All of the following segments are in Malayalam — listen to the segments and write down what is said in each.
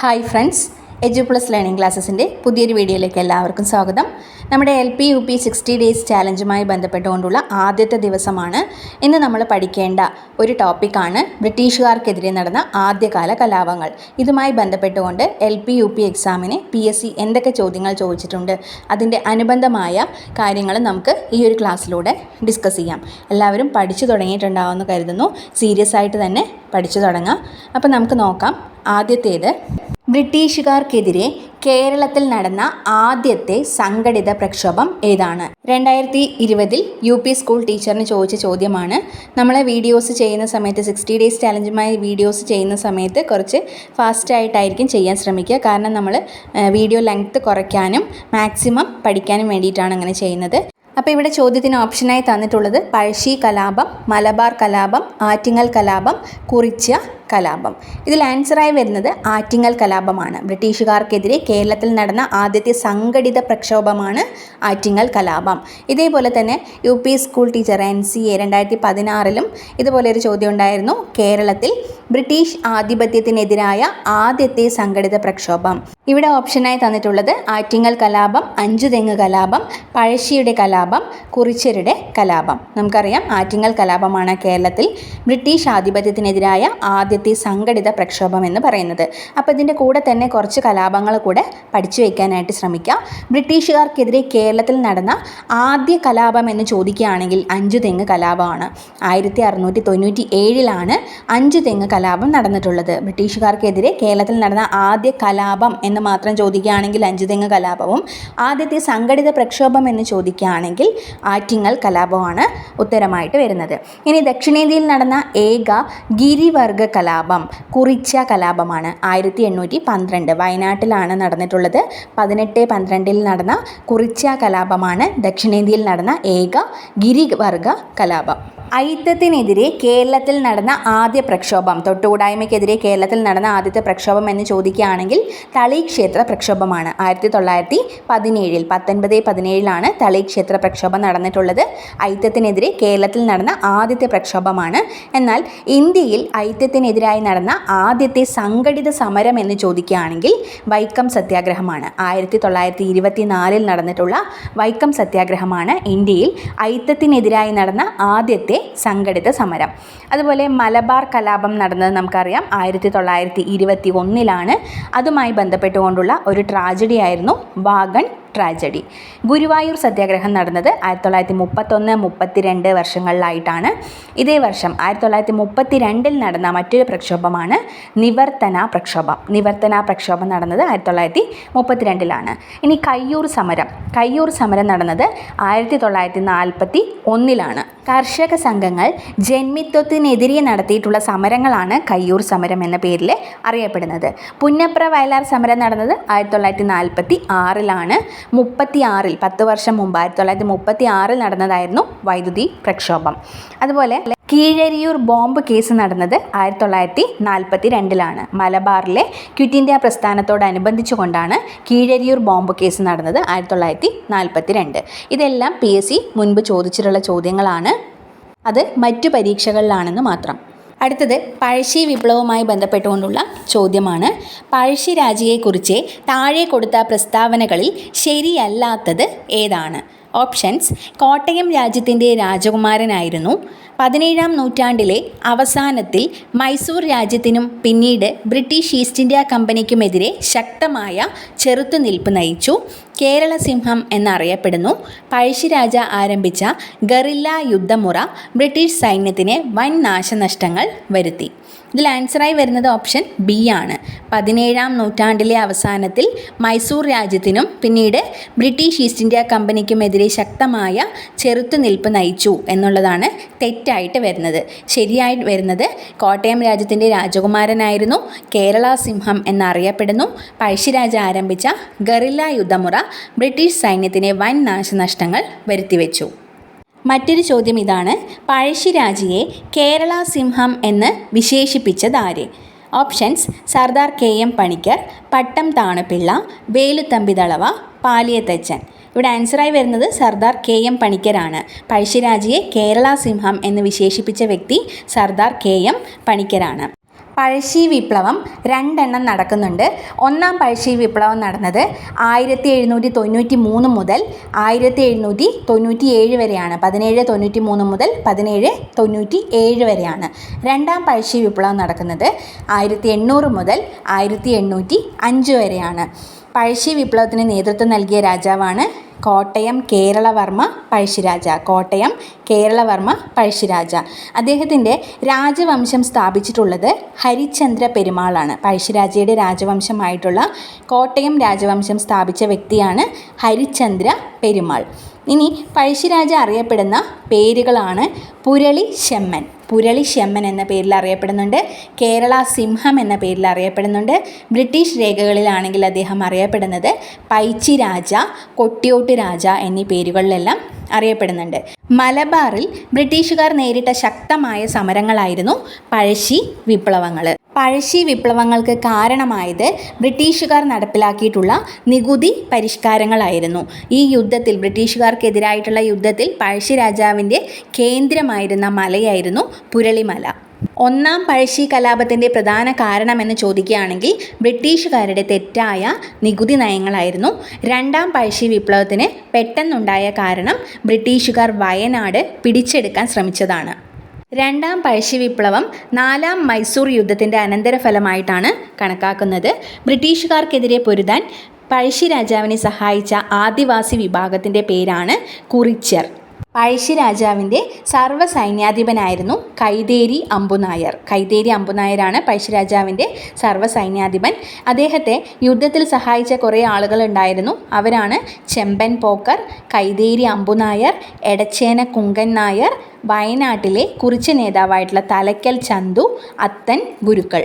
Hi friends Edu plus learning ക്ലാസ്സസിന്റെ പുതിയൊരു വീഡിയോയിലേക്ക് എല്ലാവർക്കും സ്വാഗതം. നമ്മുടെ L P U P sixty days ചാലഞ്ചുമായി ബന്ധപ്പെട്ടുകൊണ്ടുള്ള ആദ്യത്തെ ദിവസമാണ് ഇന്ന് നമ്മൾ പഠിക്കേണ്ട ഒരു ടോപ്പിക്കാണ് ബ്രിട്ടീഷുകാർക്കെതിരെ നടന്ന ആദ്യകാല കലാപങ്ങൾ. ഇതുമായി ബന്ധപ്പെട്ടുകൊണ്ട് എൽ പി യു പി എക്സാമിന് പി എസ് സി എന്തൊക്കെ ചോദ്യങ്ങൾ ചോദിച്ചിട്ടുണ്ട് അതിന്റെ അനുബന്ധമായ കാര്യങ്ങൾ നമുക്ക് ഈ ഒരു ക്ലാസ്സിലൂടെ ഡിസ്കസ് ചെയ്യാം. എല്ലാവരും പഠിച്ചു തുടങ്ങിയിട്ടുണ്ടാവുമെന്ന് കരുതുന്നു. സീരിയസ് ആയിട്ട് തന്നെ പഠിച്ചു തുടങ്ങാം. അപ്പോൾ നമുക്ക് നോക്കാം. ആദ്യത്തേത് ബ്രിട്ടീഷുകാർക്കെതിരെ കേരളത്തിൽ നടന്ന ആദ്യത്തെ സംഘടിത പ്രക്ഷോഭം ഏതാണ്? രണ്ടായിരത്തി ഇരുപതിൽ യു പി സ്കൂൾ ടീച്ചറിന് ചോദിച്ച ചോദ്യമാണ്. നമ്മളെ വീഡിയോസ് ചെയ്യുന്ന സമയത്ത് സിക്സ്റ്റി ഡേയ്സ് ചലഞ്ചുമായി വീഡിയോസ് ചെയ്യുന്ന സമയത്ത് കുറച്ച് ഫാസ്റ്റായിട്ടായിരിക്കും ചെയ്യാൻ ശ്രമിക്കുക. കാരണം നമ്മൾ വീഡിയോ ലെങ്ത്ത് കുറയ്ക്കാനും മാക്സിമം പഠിക്കാനും വേണ്ടിയിട്ടാണ് അങ്ങനെ ചെയ്യുന്നത്. അപ്പോൾ ഇവിടെ ചോദ്യത്തിന് ഓപ്ഷനായി തന്നിട്ടുള്ളത് പഴശ്ശി കലാപം മലബാർ കലാപം ആറ്റിങ്ങൽ കലാപം കുറിച്യ കലാപം. ഇതിൽ ആൻസറായി വരുന്നത് ആറ്റിങ്ങൽ കലാപമാണ്. ബ്രിട്ടീഷുകാർക്കെതിരെ കേരളത്തിൽ നടന്ന ആദ്യത്തെ സംഘടിത പ്രക്ഷോഭമാണ് ആറ്റിങ്ങൽ കലാപം. ഇതേപോലെ തന്നെ U P school teacher N C A രണ്ടായിരത്തി പതിനാറിലും ഇതുപോലെ ഒരു ചോദ്യം ഉണ്ടായിരുന്നു. കേരളത്തിൽ ബ്രിട്ടീഷ് ആധിപത്യത്തിനെതിരായ ആദ്യത്തെ സംഘടിത പ്രക്ഷോഭം. ഇവിടെ ഓപ്ഷനായി തന്നിട്ടുള്ളത് ആറ്റിങ്ങൽ കലാപം അഞ്ചുതെങ്ങ് കലാപം പഴശ്ശിയുടെ കലാപം കുറിച്യരുടെ കലാപം. നമുക്കറിയാം ആറ്റിങ്ങൽ കലാപമാണ് കേരളത്തിൽ ബ്രിട്ടീഷ് ആധിപത്യത്തിനെതിരായ ആദ്യത്തെ സംഘടിത പ്രക്ഷോഭം എന്ന് പറയുന്നത്. അപ്പോൾ ഇതിന്റെ കൂടെ തന്നെ കുറച്ച് കലാപങ്ങൾ കൂടെ പഠിച്ചു വയ്ക്കാനായിട്ട് ശ്രമിക്കാം. ബ്രിട്ടീഷുകാർക്കെതിരെ കേരളത്തിൽ നടന്ന ആദ്യ കലാപം എന്ന് ചോദിക്കുകയാണെങ്കിൽ അഞ്ചു തെങ്ങ് കലാപമാണ്. ആയിരത്തി അറുന്നൂറ്റി തൊണ്ണൂറ്റി ഏഴിലാണ് അഞ്ചു തെങ്ങ് കലാപം നടന്നിട്ടുള്ളത്. ബ്രിട്ടീഷുകാർക്കെതിരെ കേരളത്തിൽ നടന്ന ആദ്യ കലാപം മാത്രം ചോദിക്കുകയാണെങ്കിൽ അഞ്ചു തെങ്ങ് കലാപവും. ആദ്യത്തെ സംഘടിത പ്രക്ഷോഭം എന്ന് ചോദിക്കുകയാണെങ്കിൽ ആറ്റിങ്ങൽ കലാപമാണ് ഉത്തരമായിട്ട് വരുന്നത്. ഇനി ദക്ഷിണേന്ത്യയിൽ നടന്ന ഏക ഗിരിവർഗ കലാപം കുറിച്ച കലാപമാണ്. ആയിരത്തി എണ്ണൂറ്റി പന്ത്രണ്ട് വയനാട്ടിലാണ് നടന്നിട്ടുള്ളത്. പതിനെട്ട് പന്ത്രണ്ടിൽ നടന്ന കുറിച്ച കലാപമാണ് ദക്ഷിണേന്ത്യയിൽ നടന്ന ഏക ഗിരിവർഗ കലാപം. ഐത്തത്തിനെതിരെ കേരളത്തിൽ നടന്ന ആദ്യ പ്രക്ഷോഭം. തൊട്ടുകൂടായ്മയ്ക്കെതിരെ കേരളത്തിൽ നടന്ന ആദ്യത്തെ പ്രക്ഷോഭം എന്ന് ചോദിക്കുകയാണെങ്കിൽ തളി ക്ഷേത്ര പ്രക്ഷോഭമാണ്. ആയിരത്തി തൊള്ളായിരത്തി പതിനേഴിൽ പത്തൊൻപത് പതിനേഴിലാണ് തളി ക്ഷേത്ര പ്രക്ഷോഭം നടന്നിട്ടുള്ളത്. ഐത്തത്തിനെതിരെ കേരളത്തിൽ നടന്ന ആദ്യത്തെ പ്രക്ഷോഭമാണ്. എന്നാൽ ഇന്ത്യയിൽ ഐത്യത്തിനെതിരായി നടന്ന ആദ്യത്തെ സംഘടിത സമരം എന്ന് ചോദിക്കുകയാണെങ്കിൽ വൈക്കം സത്യാഗ്രഹമാണ്. ആയിരത്തി തൊള്ളായിരത്തി ഇരുപത്തി നാലിൽ നടന്നിട്ടുള്ള വൈക്കം സത്യാഗ്രഹമാണ് ഇന്ത്യയിൽ ഐത്തത്തിനെതിരായി നടന്ന ആദ്യത്തെ സംഘടിത സമരം. അതുപോലെ മലബാർ കലാപം നടന്നത് നമുക്കറിയാം. ആയിരത്തി തൊള്ളായിരത്തി ഇരുപത്തി ഒന്നിലാണ് അതുമായി ബന്ധപ്പെട്ടുകൊണ്ടുള്ള ഒരു ട്രാജഡി ആയിരുന്നു വാഗൺ ട്രാജഡി. ഗുരുവായൂർ സത്യാഗ്രഹം നടന്നത് ആയിരത്തി തൊള്ളായിരത്തി മുപ്പത്തൊന്ന് മുപ്പത്തിരണ്ട് വർഷങ്ങളിലായിട്ടാണ്. ഇതേ വർഷം ആയിരത്തി തൊള്ളായിരത്തി മുപ്പത്തി രണ്ടിൽ നടന്ന മറ്റൊരു പ്രക്ഷോഭമാണ് നിവർത്തന പ്രക്ഷോഭം. നിവർത്തന പ്രക്ഷോഭം നടന്നത് ആയിരത്തി തൊള്ളായിരത്തി മുപ്പത്തിരണ്ടിലാണ് ഇനി കയ്യൂർ സമരം. കയ്യൂർ സമരം നടന്നത് ആയിരത്തി തൊള്ളായിരത്തി നാൽപ്പത്തി ഒന്നിലാണ് കർഷക സംഘങ്ങൾ ജന്മിത്വത്തിനെതിരെ നടത്തിയിട്ടുള്ള സമരങ്ങളാണ് കയ്യൂർ സമരം എന്ന പേരിൽ അറിയപ്പെടുന്നത്. പുന്നപ്ര വയലാർ സമരം നടന്നത് ആയിരത്തി തൊള്ളായിരത്തി നാൽപ്പത്തി ആറിലാണ് മുപ്പത്തി ആറിൽ പത്ത് വർഷം മുമ്പ് ആയിരത്തി തൊള്ളായിരത്തി മുപ്പത്തി ആറിൽ നടന്നതായിരുന്നു വൈദ്യുതി പ്രക്ഷോഭം. അതുപോലെ കീഴരിയൂർ ബോംബ് കേസ് നടന്നത് ആയിരത്തി തൊള്ളായിരത്തി നാൽപ്പത്തി രണ്ടിലാണ് മലബാറിലെ ക്വിറ്റ് ഇന്ത്യ പ്രസ്ഥാനത്തോടനുബന്ധിച്ചുകൊണ്ടാണ് കീഴരിയൂർ ബോംബ് കേസ് നടന്നത് ആയിരത്തി തൊള്ളായിരത്തി നാൽപ്പത്തി രണ്ട് ഇതെല്ലാം പി എസ് സി മുൻപ് ചോദിച്ചിട്ടുള്ള ചോദ്യങ്ങളാണ്. അത് മറ്റു പരീക്ഷകളിലാണെന്ന് മാത്രം. അടുത്തത് പഴശ്ശി വിപ്ലവവുമായി ബന്ധപ്പെട്ടുകൊണ്ടുള്ള ചോദ്യമാണ്. പഴശ്ശി രാജയെക്കുറിച്ച് താഴെ കൊടുത്ത പ്രസ്താവനകളിൽ ശരിയല്ലാത്തത് ഏതാണ്? ഓപ്ഷൻസ് കോട്ടയം രാജ്യത്തിന്റെ രാജകുമാരനായിരുന്നു. പതിനേഴാം നൂറ്റാണ്ടിലെ അവസാനത്തിൽ മൈസൂർ രാജ്യത്തിനും പിന്നീട് ബ്രിട്ടീഷ് ഈസ്റ്റ് ഇന്ത്യ കമ്പനിക്കുമെതിരെ ശക്തമായ ചെറുത്തുനിൽപ്പ് നയിച്ചു. കേരള സിംഹം എന്നറിയപ്പെടുന്നു. പഴശ്ശിരാജ ആരംഭിച്ച ഗറില്ല യുദ്ധമുറ ബ്രിട്ടീഷ് സൈന്യത്തിന് വൻ നാശനഷ്ടങ്ങൾ വരുത്തി. ഇതിൽ ആൻസറായി വരുന്നത് ഓപ്ഷൻ ബി ആണ്. പതിനേഴാം നൂറ്റാണ്ടിലെ അവസാനത്തിൽ മൈസൂർ രാജ്യത്തിനും പിന്നീട് ബ്രിട്ടീഷ് ഈസ്റ്റ് ഇന്ത്യ കമ്പനിക്കുമെതിരെ ശക്തമായ ചെറുത്തുനിൽപ്പ് നയിച്ചു എന്നുള്ളതാണ് തെറ്റായിട്ട് വരുന്നത്. ശരിയായിട്ട് വരുന്നത് കോട്ടയം രാജ്യത്തിന്റെ രാജകുമാരനായിരുന്നു കേരള സിംഹം എന്നറിയപ്പെടുന്നു. പഴശ്ശിരാജ ആരംഭിച്ച ഗറില്ല യുദ്ധമുറ ബ്രിട്ടീഷ് സൈന്യത്തിന് വൻ നാശനഷ്ടങ്ങൾ വരുത്തിവെച്ചു. മറ്റൊരു ചോദ്യം ഇതാണ് പഴശ്ശിരാജയെ കേരള സിംഹം എന്ന് വിശേഷിപ്പിച്ചത് ആര്? Options Sardar K M Panicker Pattom Thanu Pillai Velu Thampi Dalawa Paliathachan ഇവിടെ ആൻസറായി വരുന്നത് സർദാർ കെ എം പണിക്കരാണ്. പഴശ്ശിരാജയെ കേരള സിംഹം എന്ന് വിശേഷിപ്പിച്ച വ്യക്തി സർദാർ കെ എം പണിക്കരാണ്. പഴശ്ശി വിപ്ലവം രണ്ടെണ്ണം നടക്കുന്നുണ്ട്. ഒന്നാം പഴശ്ശി വിപ്ലവം നടന്നത് ആയിരത്തി എഴുന്നൂറ്റി തൊണ്ണൂറ്റി മൂന്ന് മുതൽ ആയിരത്തി എഴുന്നൂറ്റി തൊണ്ണൂറ്റി ഏഴ് വരെയാണ്. പതിനേഴ് തൊണ്ണൂറ്റി മൂന്ന് മുതൽ പതിനേഴ് തൊണ്ണൂറ്റി ഏഴ് വരെയാണ്. രണ്ടാം പഴശ്ശി വിപ്ലവം നടക്കുന്നത് ആയിരത്തി എണ്ണൂറ് മുതൽ ആയിരത്തി എണ്ണൂറ്റി അഞ്ച് വരെയാണ്. പഴശ്ശി വിപ്ലവത്തിന് നേതൃത്വം നൽകിയ രാജാവാണ് കോട്ടയം കേരളവർമ്മ പഴശ്ശിരാജ. കോട്ടയം കേരളവർമ്മ പഴശ്ശിരാജ. അദ്ദേഹത്തിന്റെ രാജവംശം സ്ഥാപിച്ചിട്ടുള്ളത് ഹരിചന്ദ്ര പെരുമാളാണ്. പഴശ്ശിരാജയുടെ രാജവംശമായിട്ടുള്ള കോട്ടയം രാജവംശം സ്ഥാപിച്ച വ്യക്തിയാണ് ഹരിചന്ദ്ര പെരുമാൾ. ഇനി പഴശ്ശിരാജ അറിയപ്പെടുന്ന പേരുകളാണ് പുരളി ശെമ്മൻ. പുരളി ശെമ്മൻ എന്ന പേരിൽ അറിയപ്പെടുന്നുണ്ട്. കേരള സിംഹം എന്ന പേരിൽ അറിയപ്പെടുന്നുണ്ട്. ബ്രിട്ടീഷ് രേഖകളിലാണെങ്കിൽ അദ്ദേഹം അറിയപ്പെടുന്നത് പൈച്ചി രാജ കൊട്ടിയോട്ട് രാജ എന്നീ പേരുകളിലെല്ലാം അറിയപ്പെടുന്നുണ്ട്. മലബാറിൽ ബ്രിട്ടീഷുകാർ നേരിട്ട ശക്തമായ സമരങ്ങളായിരുന്നു പഴശ്ശി വിപ്ലവങ്ങൾ. പഴശ്ശി വിപ്ലവങ്ങൾക്ക് കാരണമായത് ബ്രിട്ടീഷുകാർ നടപ്പിലാക്കിയിട്ടുള്ള നികുതി പരിഷ്കാരങ്ങളായിരുന്നു. ഈ യുദ്ധത്തിൽ ബ്രിട്ടീഷുകാർക്കെതിരായിട്ടുള്ള യുദ്ധത്തിൽ പഴശ്ശി രാജാവിന്റെ കേന്ദ്രമായിരുന്ന മലയായിരുന്നു പുരളിമല. ഒന്നാം പഴശ്ശി കലാപത്തിന്റെ പ്രധാന കാരണമെന്ന് ചോദിക്കുകയാണെങ്കിൽ ബ്രിട്ടീഷുകാരുടെ തെറ്റായ നികുതി നയങ്ങളായിരുന്നു. രണ്ടാം പഴശ്ശി വിപ്ലവത്തിന് പെട്ടെന്നുണ്ടായ കാരണം ബ്രിട്ടീഷുകാർ വയനാട് പിടിച്ചെടുക്കാൻ ശ്രമിച്ചതാണ്. രണ്ടാം പഴശ്ശി വിപ്ലവം നാലാം മൈസൂർ യുദ്ധത്തിന്റെ അനന്തരഫലമായിട്ടാണ് കണക്കാക്കുന്നത്. ബ്രിട്ടീഷുകാർക്കെതിരെ പൊരുതാൻ പഴശ്ശി രാജാവിനെ സഹായിച്ച ആദിവാസി വിഭാഗത്തിന്റെ പേരാണ് കുറിച്യർ. പഴശ്ശി രാജാവിന്റെ സർവസൈന്യാധിപനായിരുന്നു കൈതേരി അമ്പുനായർ. കൈതേരി അമ്പുനായരാണ് പഴശ്ശി രാജാവിന്റെ സർവസൈന്യാധിപൻ. അദ്ദേഹത്തെ യുദ്ധത്തിൽ സഹായിച്ച കുറേ ആളുകൾ ഉണ്ടായിരുന്നു അവരാണ് ചെമ്പൻ പോക്കർ കൈതേരി അമ്പുനായർ എടച്ചേന കുങ്കൻ നായർ വയനാട്ടിലെ കുറിച്ച് നേതാവായിട്ടുള്ള തലക്കൽ ചന്തു അത്തൻ ഗുരുക്കൾ.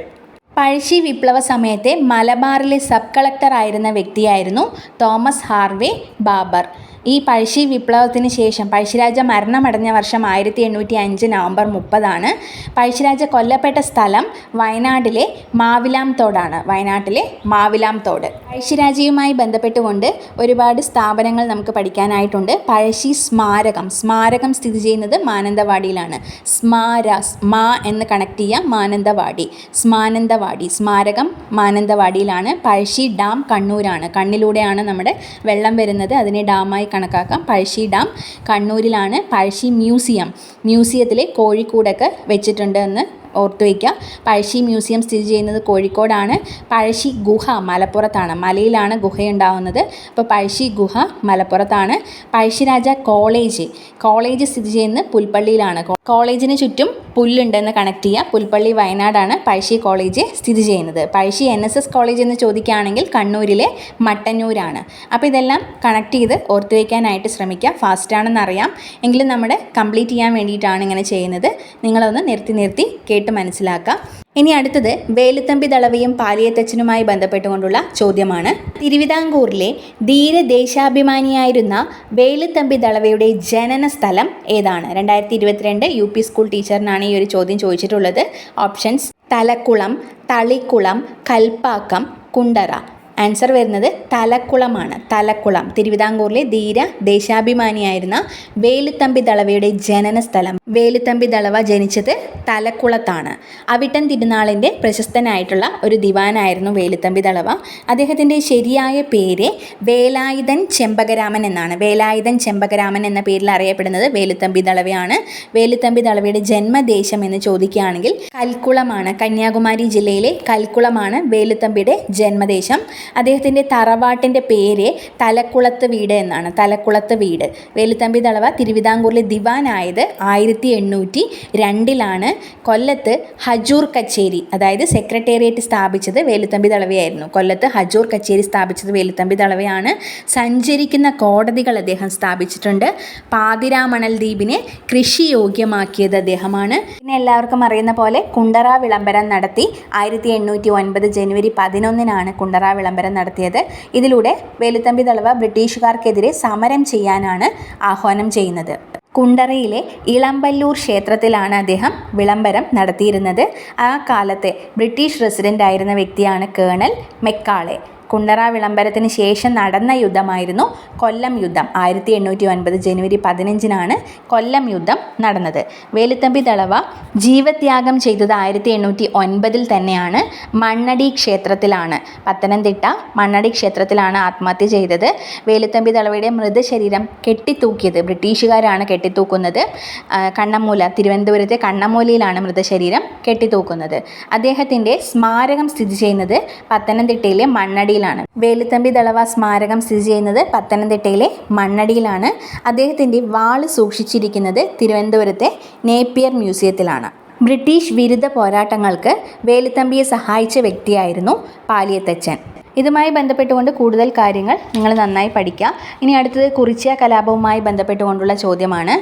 പഴശ്ശി വിപ്ലവ സമയത്തെ മലബാറിലെ സബ് കളക്ടറായിരുന്ന വ്യക്തിയായിരുന്നു തോമസ് ഹാർവേ ബാബർ. ഈ പഴശ്ശി വിപ്ലവത്തിന് ശേഷം പഴശ്ശിരാജ മരണമടഞ്ഞ വർഷം ആയിരത്തി എണ്ണൂറ്റി അഞ്ച് നവംബർ മുപ്പതാണ്. പഴശ്ശിരാജ കൊല്ലപ്പെട്ട സ്ഥലം വയനാട്ടിലെ മാവിലാം തോടാണ്. വയനാട്ടിലെ മാവിലാം തോട്. പഴശ്ശിരാജയുമായി ബന്ധപ്പെട്ടുകൊണ്ട് ഒരുപാട് സ്ഥാപനങ്ങൾ നമുക്ക് പഠിക്കാനായിട്ടുണ്ട്. പഴശ്ശി സ്മാരകം. സ്മാരകം സ്ഥിതി ചെയ്യുന്നത് മാനന്തവാടിയിലാണ്. സ്മാര സ്മാ എന്ന് കണക്ട് ചെയ്യാം മാനന്തവാടി. സ്മാനന്തവാടി. സ്മാരകം മാനന്തവാടിയിലാണ്. പഴശ്ശി ഡാം കണ്ണൂരാണ്. കണ്ണിലൂടെയാണ് നമ്മുടെ വെള്ളം വരുന്നത്. അതിനെ ഡാമായി കണക്കാക്കാം. പഴശ്ശി ഡാം കണ്ണൂരിലാണ് പഴശ്ശി മ്യൂസിയം. മ്യൂസിയത്തിലെ കോഴിക്കൂടൊക്കെ വെച്ചിട്ടുണ്ട് എന്ന് ഓർത്ത് വയ്ക്കുക. പഴശ്ശി മ്യൂസിയം സ്ഥിതി ചെയ്യുന്നത് കോഴിക്കോടാണ്. പഴശ്ശി ഗുഹ മലപ്പുറത്താണ്. മലയിലാണ് ഗുഹയുണ്ടാവുന്നത്. അപ്പോൾ പഴശ്ശി ഗുഹ മലപ്പുറത്താണ്. പഴശ്ശിരാജ കോളേജ്. കോളേജ് സ്ഥിതി ചെയ്യുന്നത് പുൽപ്പള്ളിയിലാണ്. കോളേജിന് ചുറ്റും പുല്ലുണ്ടെന്ന് കണക്ട് ചെയ്യുക. പുൽപ്പള്ളി വയനാടാണ് പഴശ്ശി കോളേജ് സ്ഥിതി ചെയ്യുന്നത്. Pazhassi N S S college എന്ന് ചോദിക്കുകയാണെങ്കിൽ കണ്ണൂരിലെ മട്ടന്നൂരാണ്. അപ്പോൾ ഇതെല്ലാം കണക്ട് ചെയ്ത് ഓർത്ത് വയ്ക്കാനായിട്ട് ശ്രമിക്കുക. ഫാസ്റ്റാണെന്ന് അറിയാം. എങ്കിലും നമ്മുടെ കംപ്ലീറ്റ് ചെയ്യാൻ വേണ്ടിയിട്ടാണ് ഇങ്ങനെ ചെയ്യുന്നത്. നിങ്ങളൊന്ന് നിർത്തി നിർത്തി കേട്ട് മനസ്സിലാക്കുക ഇനി അടുത്തത് വേലുത്തമ്പി ദളവയും പാലിയത്തച്ഛനുമായി ബന്ധപ്പെട്ടുകൊണ്ടുള്ള ചോദ്യമാണ്. തിരുവിതാംകൂറിലെ ധീരദേശാഭിമാനിയായിരുന്ന വേലുത്തമ്പി ദളവയുടെ ജനന സ്ഥലം ഏതാണ്? രണ്ടായിരത്തി ഇരുപത്തിരണ്ട് യു പി സ്കൂൾ ടീച്ചറിനാണ് ഈ ഒരു ചോദ്യം ചോദിച്ചിട്ടുള്ളത്. ഓപ്ഷൻസ് തലക്കുളം തളിക്കുളം കൽപ്പാക്കം കുണ്ടറ. ആൻസർ വരുന്നത് തലക്കുളമാണ്. തലക്കുളം. തിരുവിതാംകൂറിലെ ധീര ദേശാഭിമാനിയായിരുന്ന വേലുത്തമ്പി ദളവയുടെ ജനന സ്ഥലം. വേലുത്തമ്പി ദളവ ജനിച്ചത് തലക്കുളത്താണ്. അവിട്ടൻ തിരുനാളിന്റെ പ്രശസ്തനായിട്ടുള്ള ഒരു ദിവാനായിരുന്നു വേലുത്തമ്പി ദളവ. അദ്ദേഹത്തിന്റെ ശരിയായ പേര് വേലായുധൻ ചെമ്പകരാമൻ എന്നാണ്. വേലായുധൻ ചെമ്പകരാമൻ എന്ന പേരിൽ അറിയപ്പെടുന്നത് വേലുത്തമ്പി ദളവയാണ്. വേലുത്തമ്പി ദളവയുടെ ജന്മദേശം എന്ന് ചോദിക്കുകയാണെങ്കിൽ കൽക്കുളമാണ്. കന്യാകുമാരി ജില്ലയിലെ കൽക്കുളമാണ് വേലുത്തമ്പിയുടെ ജന്മദേശം. അദ്ദേഹത്തിന്റെ തറവാട്ടിന്റെ പേര് തലക്കുളത്ത് വീട് എന്നാണ്. തലക്കുളത്ത് വീട്. വേലുത്തമ്പി തളവ തിരുവിതാംകൂറിലെ ദിവാനായത് ആയിരത്തി എണ്ണൂറ്റി രണ്ടിലാണ് കൊല്ലത്ത് ഹജൂർ കച്ചേരി അതായത് സെക്രട്ടേറിയറ്റ് സ്ഥാപിച്ചത് വേലുത്തമ്പി തളവയായിരുന്നു. കൊല്ലത്ത് ഹജൂർ കച്ചേരി സ്ഥാപിച്ചത് വേലുത്തമ്പി തളവയാണ്. സഞ്ചരിക്കുന്ന കോടതികൾ അദ്ദേഹം സ്ഥാപിച്ചിട്ടുണ്ട്. പാതിരാമണൽ ദ്വീപിനെ കൃഷി യോഗ്യമാക്കിയത് അദ്ദേഹമാണ്. പിന്നെ എല്ലാവർക്കും അറിയുന്ന പോലെ കുണ്ടറ വിളംബരം നടത്തി ആയിരത്തി എണ്ണൂറ്റി ഒൻപത് ജനുവരി പതിനൊന്നിനാണ് കുണ്ടറ വിളംബരം നടത്തിയത്. ഇതിലൂടെ വേലുത്തമ്പി ദളവ ബ്രിട്ടീഷുകാർക്കെതിരെ സമരം ചെയ്യാനാണ് ആഹ്വാനം ചെയ്യുന്നത്. കുണ്ടറയിലെ ഇളമ്പല്ലൂർ ക്ഷേത്രത്തിലാണ് അദ്ദേഹം വിളംബരം നടത്തിയിരുന്നത്. ആ കാലത്തെ ബ്രിട്ടീഷ് റെസിഡന്റ് ആയിരുന്ന വ്യക്തിയാണ് കേണൽ മെക്കാളെ. കുണ്ടറ വിളംബരത്തിന് ശേഷം നടന്ന യുദ്ധമായിരുന്നു കൊല്ലം യുദ്ധം. ആയിരത്തി എണ്ണൂറ്റി ഒൻപത് ജനുവരി പതിനഞ്ചിനാണ് കൊല്ലം യുദ്ധം നടന്നത്. വേലുത്തമ്പി ദളവ ജീവത്യാഗം ചെയ്തത് ആയിരത്തി എണ്ണൂറ്റി ഒൻപതിൽ തന്നെയാണ്. മണ്ണടി ക്ഷേത്രത്തിലാണ്. പത്തനംതിട്ട മണ്ണടി ക്ഷേത്രത്തിലാണ് ആത്മഹത്യ ചെയ്തത്. വേലുത്തമ്പി ദളവയുടെ മൃതശരീരം കെട്ടിത്തൂക്കിയത്. ബ്രിട്ടീഷുകാരാണ് കെട്ടിത്തൂക്കുന്നത്. കണ്ണമൂല തിരുവനന്തപുരത്തെ കണ്ണമൂലയിലാണ് മൃതശരീരം കെട്ടിത്തൂക്കുന്നത്. അദ്ദേഹത്തിന്റെ സ്മാരകം സ്ഥിതി ചെയ്യുന്നത് പത്തനംതിട്ടയിലെ മണ്ണടിയിലാണ് വേലുത്തമ്പി ദളവ സ്മാരകം സ്ഥിതി ചെയ്യുന്നത് പത്തനംതിട്ടയിലെ മണ്ണടിയിലാണ്. അദ്ദേഹത്തിന്റെ വാൾ സൂക്ഷിച്ചിരിക്കുന്നത് തിരുവനന്തപുരത്തെ നേപ്പിയർ മ്യൂസിയത്തിലാണ്. ബ്രിട്ടീഷ് വിരുദ്ധ പോരാട്ടങ്ങൾക്ക് വേലുത്തമ്പിയെ സഹായിച്ച വ്യക്തിയായിരുന്നു പാലിയത്തച്ചൻ ഇതുമായി ബന്ധപ്പെട്ടുകൊണ്ട് കൂടുതൽ കാര്യങ്ങൾ നിങ്ങൾ നന്നായി പഠിക്കുക. ഇനി അടുത്തത് കുറിച്യ കലാപവുമായി ബന്ധപ്പെട്ടുകൊണ്ടുള്ള ചോദ്യമാണ്.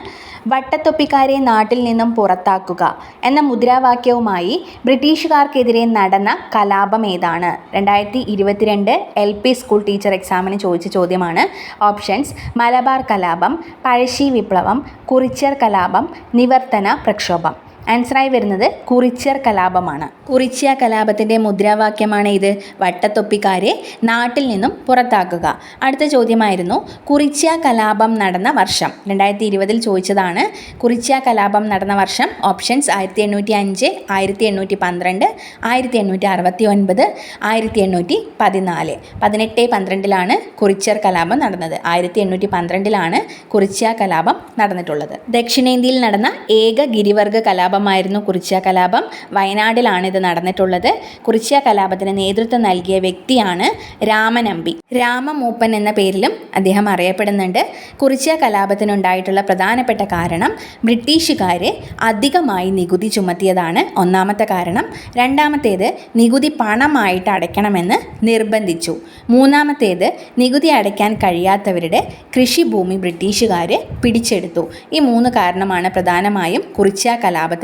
വട്ടത്തൊപ്പിക്കാരെ നാട്ടിൽ നിന്നും പുറത്താക്കുക എന്ന മുദ്രാവാക്യവുമായി ബ്രിട്ടീഷുകാർക്കെതിരെ നടന്ന കലാപം ഏതാണ്? രണ്ടായിരത്തി ഇരുപത്തിരണ്ട് എൽ പി സ്കൂൾ ടീച്ചർ എക്സാമിന് ചോദിച്ച ചോദ്യമാണ്. ഓപ്ഷൻസ് മലബാർ കലാപം പഴശ്ശി വിപ്ലവം കുറിച്യർ കലാപം നിവർത്തന പ്രക്ഷോഭം. ആൻസറായി വരുന്നത് കുറിച്യർ കലാപമാണ്. കുറിച്യ കലാപത്തിന്റെ മുദ്രാവാക്യമാണ് ഇത്. വട്ടത്തൊപ്പിക്കാരെ നാട്ടിൽ നിന്നും പുറത്താക്കുക. അടുത്ത ചോദ്യമായിരുന്നു കുറിച്യ കലാപം നടന്ന വർഷം. രണ്ടായിരത്തി ഇരുപതിൽ ചോദിച്ചതാണ് കുറിച്യ കലാപം നടന്ന വർഷം ഓപ്ഷൻസ് ആയിരത്തി എണ്ണൂറ്റി അഞ്ച് ആയിരത്തി എണ്ണൂറ്റി പന്ത്രണ്ട് ആയിരത്തി എണ്ണൂറ്റി അറുപത്തി ഒൻപത് ആയിരത്തി എണ്ണൂറ്റി പതിനാല് പതിനെട്ട് പന്ത്രണ്ടിലാണ് കുറിച്യർ കലാപം നടന്നത്. ആയിരത്തി എണ്ണൂറ്റി പന്ത്രണ്ടിലാണ് കുറിച്യ കലാപം നടന്നിട്ടുള്ളത്. ദക്ഷിണേന്ത്യയിൽ നടന്ന ഏക ഗിരിവർഗ കലാപമായിരുന്നു കുറിച്യ കലാപം. വയനാടിലാണ് ഇത് നടന്നിട്ടുള്ളത്. കുറിച്യ കലാപത്തിന് നേതൃത്വം നൽകിയ വ്യക്തിയാണ് രാമനമ്പി. രാമമൂപ്പൻ എന്ന പേരിലും അദ്ദേഹം അറിയപ്പെടുന്നുണ്ട്. കുറിച്യ കലാപത്തിനുണ്ടായിട്ടുള്ള പ്രധാനപ്പെട്ട കാരണം ബ്രിട്ടീഷുകാർ അധികമായി നികുതി ചുമത്തിയതാണ് ഒന്നാമത്തെ കാരണം. രണ്ടാമത്തേത് നികുതി പണമായിട്ട് അടയ്ക്കണമെന്ന് നിർബന്ധിച്ചു. മൂന്നാമത്തേത് നികുതി അടയ്ക്കാൻ കഴിയാത്തവരുടെ കൃഷിഭൂമി ബ്രിട്ടീഷുകാർ പിടിച്ചെടുത്തു. ഈ മൂന്ന് കാരണമാണ് പ്രധാനമായും കുറിച്യ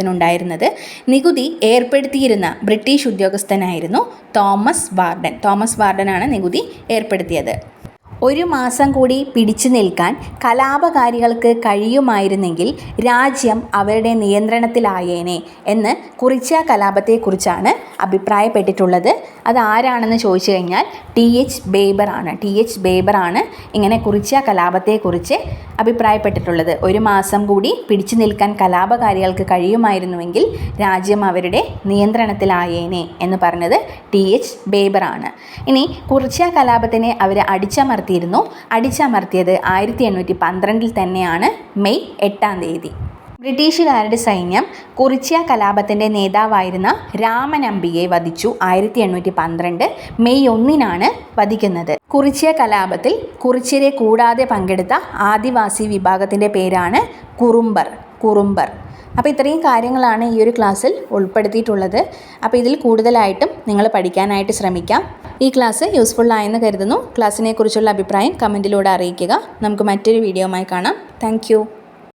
കലാപത്തിനുണ്ടായിരുന്നത് നികുതി ഏർപ്പെടുത്തിയിരുന്ന ബ്രിട്ടീഷ് ഉദ്യോഗസ്ഥനായിരുന്നു തോമസ് വാർഡൻ. തോമസ് വാർഡനാണ് നികുതി ഏർപ്പെടുത്തിയത്. ഒരു മാസം കൂടി പിടിച്ചു നിൽക്കാൻ കലാപകാരികൾക്ക് കഴിയുമായിരുന്നെങ്കിൽ രാജ്യം അവരുടെ നിയന്ത്രണത്തിലായേനെ എന്ന് കുറിച്ച കലാപത്തെക്കുറിച്ചാണ് അഭിപ്രായപ്പെട്ടിട്ടുള്ളത്. അത് ആരാണെന്ന് ചോദിച്ചു കഴിഞ്ഞാൽ ടി എച്ച് ബേബറാണ് ടി എച്ച് ബേബറാണ് ഇങ്ങനെ കുറിച്ച കലാപത്തെക്കുറിച്ച് അഭിപ്രായപ്പെട്ടിട്ടുള്ളത്. ഒരു മാസം കൂടി പിടിച്ചു നിൽക്കാൻ കലാപകാരികൾക്ക് കഴിയുമായിരുന്നുവെങ്കിൽ രാജ്യം അവരുടെ നിയന്ത്രണത്തിലായേനെ എന്ന് പറഞ്ഞത് ടി എച്ച് ബേബറാണ് ഇനി കുറിച്ച കലാപത്തിനെ അവർ അടിച്ചമർത്തിയിരുന്നു. അടിച്ചമർത്തിയത് ആയിരത്തി എണ്ണൂറ്റി പന്ത്രണ്ടിൽ തന്നെയാണ് മെയ് എട്ടാം തീയതി. ബ്രിട്ടീഷുകാരുടെ സൈന്യം കുറിച്യ കലാപത്തിന്റെ നേതാവായിരുന്ന രാമനമ്പിയെ വധിച്ചു ആയിരത്തി എണ്ണൂറ്റി പന്ത്രണ്ട് മെയ് ഒന്നിനാണ് വധിക്കുന്നത്. കുറിച്യ കലാപത്തിൽ കുറിച്യരെ കൂടാതെ പങ്കെടുത്ത ആദിവാസി വിഭാഗത്തിന്റെ പേരാണ് കുറുമ്പർ കുറുമ്പർ. അപ്പോൾ ഇത്രയും കാര്യങ്ങളാണ് ഈ ഒരു ക്ലാസ്സിൽ ഉൾപ്പെടുത്തിയിട്ടുള്ളത്. അപ്പോൾ ഇതിൽ കൂടുതലായിട്ടും നിങ്ങൾ പഠിക്കാനായിട്ട് ശ്രമിക്കാം. ഈ ക്ലാസ് യൂസ്ഫുൾ ആയെന്ന് കരുതുന്നു. ക്ലാസ്സിനെക്കുറിച്ചുള്ള അഭിപ്രായം കമന്റിലൂടെ അറിയിക്കുക. നമുക്ക് മറ്റൊരു വീഡിയോയുമായി കാണാം. താങ്ക്